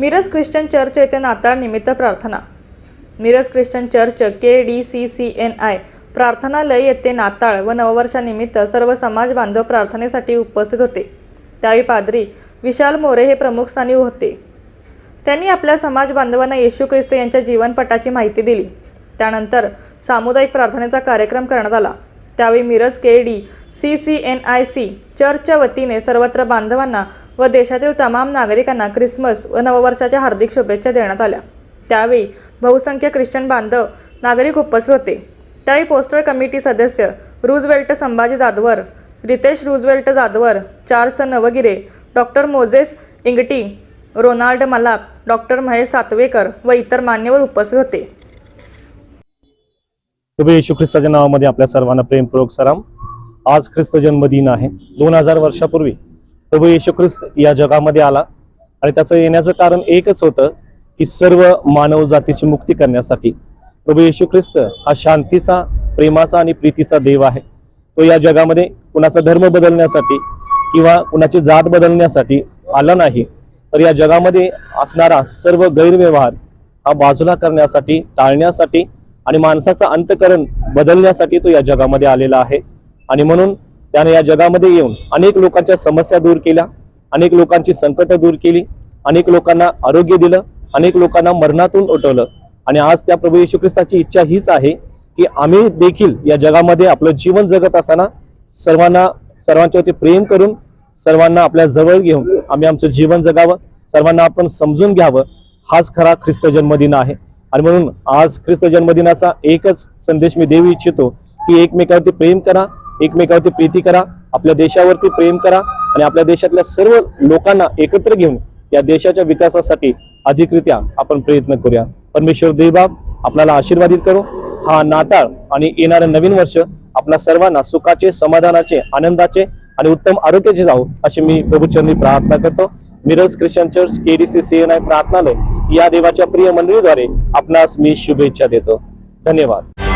Miraj Christian church येथे नाताळ निमित्त प्रार्थना. Miraj Christian church K D C C N I प्रार्थनालय येथे नाताळ व नववर्षानिमित्त सर्व समाज बांधव प्रार्थनेसाठी उपस्थित होते. त्यावेळी पादरी विशाल मोरे हे प्रमुख स्थानी होते. त्यांनी आपल्या समाज बांधवांना येशू ख्रिस्त यांच्या जीवनपटाची माहिती दिली. त्यानंतर सामुदायिक प्रार्थनेचा कार्यक्रम करण्यात आला. त्यावेळी Miraj K D C C N I C चर्चच्या वतीने सर्वत्र बांधवांना व देशातील तमाम नागरिकांना ख्रिसमस व नववर्षाच्या हार्दिक शुभेच्छा देण्यात आल्या. त्यावेळी बहुसंख्य ख्रिश्चन बांधव नागरिक उपस्थित होते. त्यावेळी पोस्टर कमिटी सदस्य Roosevelt Sambhaji Jadhavar Ritesh Roosevelt Jadhavar Charles Navgire doctor Moses Ingti Ronald Malap doctor Mahesh Satvekar व इतर मान्यवर उपस्थित होते. प्रभू येशू ख्रिस्ताच्या नावामध्ये आपल्या सर्वांना प्रेमपूर्वक सराम आज ख्रिस्त जन्मदिन आहे. दोन हजार वर्षापूर्वी प्रभू येशू ख्रिस्त या जगामध्ये आला. आणि त्याचं येण्याचं कारण एकच होतं की सर्व मानव जातीची मुक्ती करण्यासाठी. प्रभू येशू ख्रिस्त हा शांतीचा प्रेमाचा आणि प्रीतीचा देव आहे. तो या जगामध्ये कुणाचा धर्म बदलण्यासाठी किंवा कुणाची जात बदलण्यासाठी आला नाही तर या जगामध्ये असणारा सर्व गैरव्यवहार हा बाजूला करण्यासाठी टाळण्यासाठी आणि माणसाचं अंतकरण बदलण्यासाठी तो या जगामध्ये आलेला आहे. आणि म्हणून त्याने या जगामध्ये येऊन अनेक लोकांच्या समस्या दूर केल्या अनेक लोकांची संकट दूर केली अनेक लोकांना आरोग्य दिलं अनेक लोकांना मरणातून उठवलं. आणि आज त्या प्रभू येशू ख्रिस्ताची इच्छा हीच आहे की आम्ही देखील या जगामध्ये आपलं जीवन जगत असताना सर्वांना सर्वांच्यावरती प्रेम करून सर्वांना आपल्या जवळ घेऊन आम्ही आमचं जीवन जगावं सर्वांना आपण समजून घ्यावं हाच खरा ख्रिस्त जन्मदिन आहे. आणि म्हणून आज ख्रिस्त जन्मदिनाचा एकच संदेश मी देऊ इच्छितो की एकमेकावरती प्रेम करा एकमेकावरती प्रीती करा आपल्या देशावरती प्रेम करा आणि आपल्या देशातल्या सर्व लोकांना एकत्र घेऊन या देशाच्या विकासासाठी अधिकरित्या आपण प्रयत्न करूया. परमेश्वर देवबाब आपल्याला आशीर्वादित करू. हा नाताळ आणि येणारं नवीन वर्ष आपल्या सर्वांना सुखाचे समाधानाचे आनंदाचे आणि उत्तम आरोग्याचे जाऊ अशी मी प्रभूचरणी प्रार्थना करतो. Miraj Christian church KDC C N I प्रार्थनालय या देवाच्या प्रिय मंडळीद्वारे आपणास मी शुभेच्छा देतो. धन्यवाद.